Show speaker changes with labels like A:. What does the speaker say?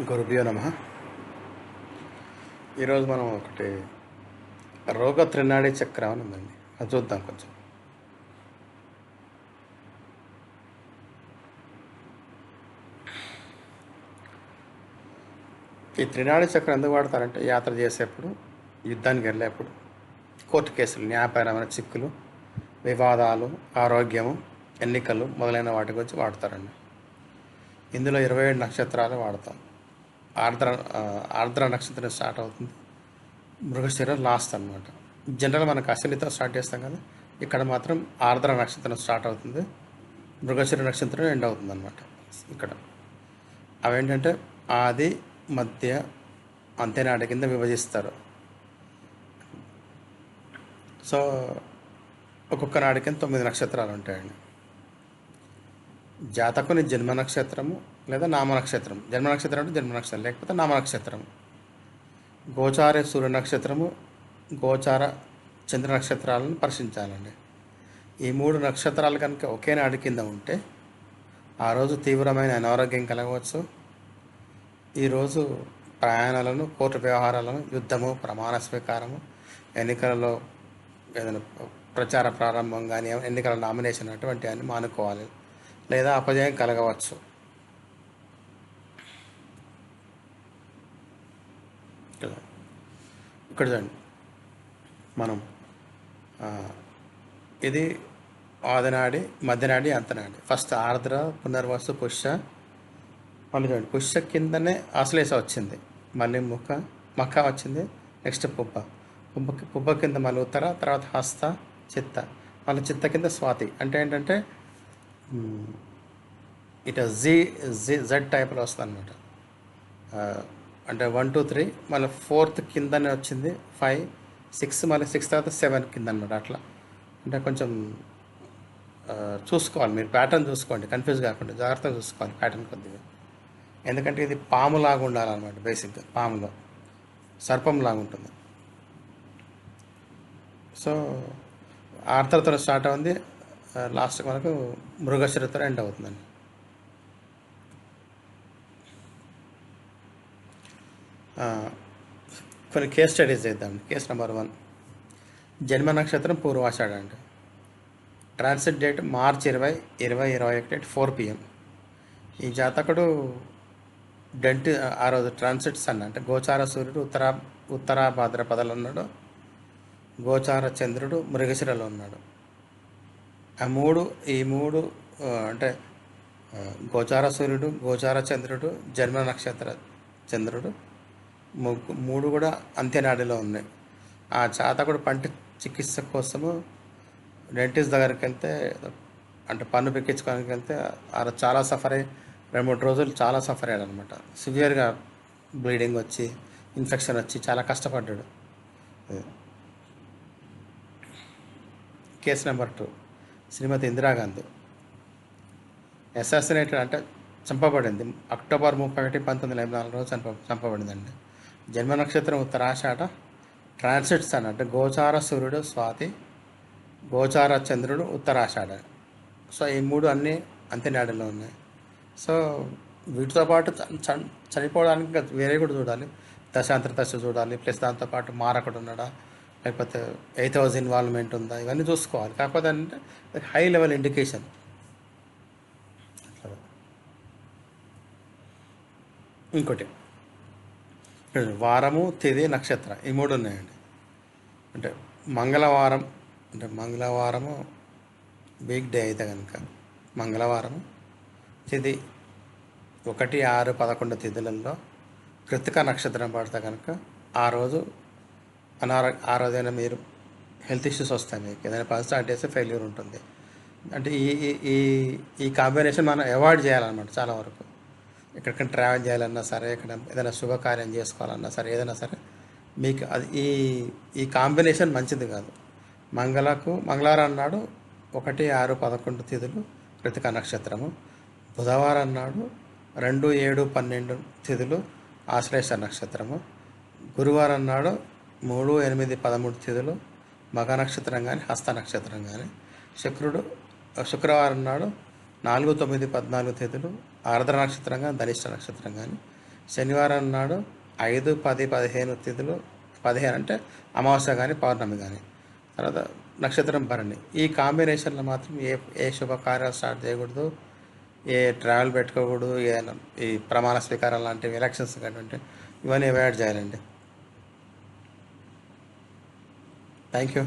A: గురుభ్యో నమ. ఈరోజు మనం ఒకటి రోగ త్రినాడి చక్రం అని ఉందండి. అది చూద్దాం కొంచెం. ఈ త్రినాడి చక్రం ఎందుకు వాడతారంటే యాత్ర చేసేప్పుడు యుద్ధానికి వెళ్ళేప్పుడు కోర్టు కేసులు న్యాయపరమైన చిక్కులు వివాదాలు ఆరోగ్యము ఎన్నికలు మొదలైన వాటి గురించి వాడతారండి. ఇందులో ఇరవై ఏడు నక్షత్రాలు వాడతాం. ఆర్ద్ర ఆర్ద్ర నక్షత్రం స్టార్ట్ అవుతుంది. మృగశిర లాస్ట్ అనమాట జనరల్ మనకు అశ్వినితో స్టార్ట్ చేస్తాం కదా ఇక్కడ మాత్రం ఆర్ద్ర నక్షత్రం స్టార్ట్ అవుతుంది. మృగశిర నక్షత్రం ఎండ్ అవుతుంది అనమాట ఇక్కడ. అవేంటంటే ఆది మధ్య అంత్యనాటి కింద విభజిస్తారు. సో ఒక్కొక్క నాడి కింద తొమ్మిది నక్షత్రాలు ఉంటాయండి. జాతకుని జన్మ నక్షత్రము లేదా నామ నక్షత్రం జన్మ నక్షత్రం అంటే జన్మ నక్షత్రం లేకపోతే నామ నక్షత్రం గోచార సూర్య నక్షత్రము గోచార చంద్ర నక్షత్రాలను పరిశీలించాలండి. ఈ మూడు నక్షత్రాలు కనుక ఒకే నాటి కింద ఉంటే ఆ రోజు తీవ్రమైన అనారోగ్యం కలగవచ్చు. ఈరోజు ప్రయాణాలను కోర్టు వ్యవహారాలను యుద్ధము ప్రమాణ స్వీకారము ఎన్నికలలో ఏదైనా ప్రచార ప్రారంభం కానీ ఎన్నికల నామినేషన్ అటువంటివన్నీ మానుకోవాలి. లేదా అపజయం కలగవచ్చు. కదా ఇక్కడ చూడండి మనం ఇది ఆదినాడి మధ్యనాడి అంతనాడి. ఫస్ట్ ఆర్ద్ర పునర్వసు పుష్య మళ్ళీ చూడండి పుష్య కిందనే ఆశ్లేష వచ్చింది. మళ్ళీ ముఖ మఖ వచ్చింది. నెక్స్ట్ పుబ్బ. పుబ్బ పుబ్బ కింద మళ్ళీ ఉత్తర తర్వాత హస్త చిత్త. మళ్ళీ చిత్త కింద స్వాతి. అంటే ఏంటంటే ఇట్ జీ జీ జెడ్ టైప్లో వస్తుంది అనమాట అంటే వన్ టూ త్రీ మళ్ళీ ఫోర్త్ కిందనే వచ్చింది ఫైవ్ సిక్స్ మళ్ళీ సిక్స్ తర్వాత సెవెన్ కింద అనమాట అట్లా. అంటే కొంచెం చూసుకోవాలి. మీరు ప్యాటర్న్ చూసుకోండి. కన్ఫ్యూజ్ కాకుండా జాగ్రత్తగా చూసుకోవాలి ప్యాటర్న్ కొద్దిగా. ఎందుకంటే ఇది పాములాగా ఉండాలన్నమాట బేసిక్గా పాములో. సర్పంలాగా ఉంటుంది. సో ఆర్తరతో స్టార్ట్ అవుంది. లాస్ట్ మనకు మృగశిరతో ఎండ్ అవుతుందండి. కొన్ని కేస్ స్టడీస్ చేద్దాం. కేస్ నెంబర్ వన్ జన్మ నక్షత్రం పూర్వాషాఢ అండి ట్రాన్సిట్ డేట్ మార్చ్ ఇరవై ఇరవై ఇరవై ఒకటి డేట్ ఫోర్ పిఎం ఈ జాతకుడు డెంట్ ఆ రోజు ట్రాన్సిట్ సన్ అంటే. గోచార సూర్యుడు ఉత్తరా ఉత్తరా భాద్రపదలో ఉన్నాడు. గోచార చంద్రుడు మృగశిరలో ఉన్నాడు. ఆ మూడు ఈ మూడు అంటే గోచార సూర్యుడు గోచార చంద్రుడు జన్మ నక్షత్ర చంద్రుడు మూడు కూడా అంత్యనాడిలో ఉన్నాయి. ఆ జాతకుడు పంట చికిత్స కోసము డెంటిస్ట్ దగ్గరికి వెళ్తే అంటే పన్ను పెక్కించుకోవడానికి వెళ్తే ఆ చాలా సఫర్ అయ్యి రెండు మూడు రోజులు చాలా సఫర్ అయ్యాడు అనమాట సివియర్గా బ్లీడింగ్ వచ్చి ఇన్ఫెక్షన్ వచ్చి చాలా కష్టపడ్డాడు. Case number two Shrimati Indira Gandhi. Assassinated అంటే చంపబడింది. అక్టోబర్ ముప్పై ఒకటి పంతొమ్మిది వందల ఎనభై నాలుగు రోజు చంప చంపబడిందండి. జన్మ నక్షత్రం ఉత్తరాషాఢ. ట్రాన్సిట్స్ అని అంటే గోచార సూర్యుడు స్వాతి గోచార చంద్రుడు ఉత్తరాషాఢ. సో ఈ మూడు అన్నీ అంత్యనాడులో ఉన్నాయి. సో వీటితో పాటు చ- చనిపోవడానికి ఇంకా వేరే కూడా చూడాలి. దశాంతర దశ చూడాలి. ప్లస్ దాంతోపాటు మారకుడు ఉన్నాడా? లేకపోతే ఎయిత్ హౌస్ ఇన్వాల్వ్మెంట్ ఉందా? ఇవన్నీ చూసుకోవాలి. కాకపోతే అంటే హై లెవెల్ ఇండికేషన్ ఇంకోటి. వారము తేదీ నక్షత్రం ఈ మూడు ఉన్నాయండి. అంటే మంగళవారం అంటే మంగళవారము బిగ్ డే అయితే కనుక మంగళవారం తిది ఒకటి ఆరు పదకొండు తిథులలో కృతిక నక్షత్రం పడితే కనుక ఆ రోజు అనారో ఆ రోజైనా మీరు హెల్త్ ఇష్యూస్ వస్తాయి మీకు. ఏదైనా పాజిటివ్ చేస్తే ఫెయిల్యూర్ ఉంటుంది. అంటే ఈ- ఈ ఈ కాంబినేషన్ మనం అవాయిడ్ చేయాలన్నమాట చాలా వరకు. ఎక్కడికైనా ట్రావెల్ చేయాలన్నా సరే ఎక్కడ ఏదైనా శుభకార్యం చేసుకోవాలన్నా సరే ఏదైనా సరే మీకు అది ఈ ఈ కాంబినేషన్ మంచిది కాదు. మంగళకు మంగళవారం నాడు ఒకటి ఆరు పదకొండు తిథులు కృతిక నక్షత్రము. బుధవారం నాడు రెండు ఏడు పన్నెండు తిథులు ఆశ్లేష నక్షత్రము. గురువారం నాడు మూడు ఎనిమిది పదమూడు తిథులు మగ నక్షత్రం కానీ హస్త నక్షత్రం కానీ శుక్రుడు శుక్రవారం నాడు నాలుగు తొమ్మిది పద్నాలుగు తిథులు ఆర్ద్ర నక్షత్రం కానీ ధనిష్ట నక్షత్రం కానీ శనివారం నాడు ఐదు పది పదిహేను తిథులు పదిహేను అంటే అమావాస్య కానీ పౌర్ణమి కానీ తర్వాత నక్షత్రం భరణి. ఈ కాంబినేషన్లో మాత్రం ఏ ఏ శుభకార్యాలు స్టార్ట్ చేయకూడదు ఏ ట్రావెల్ పెట్టుకోకూడదు ఏ ఈ ప్రమాణ స్వీకారం లాంటివి ఎలక్షన్స్ కానివ్వండి ఇవన్నీ అవాయిడ్ చేయాలండి. Thank you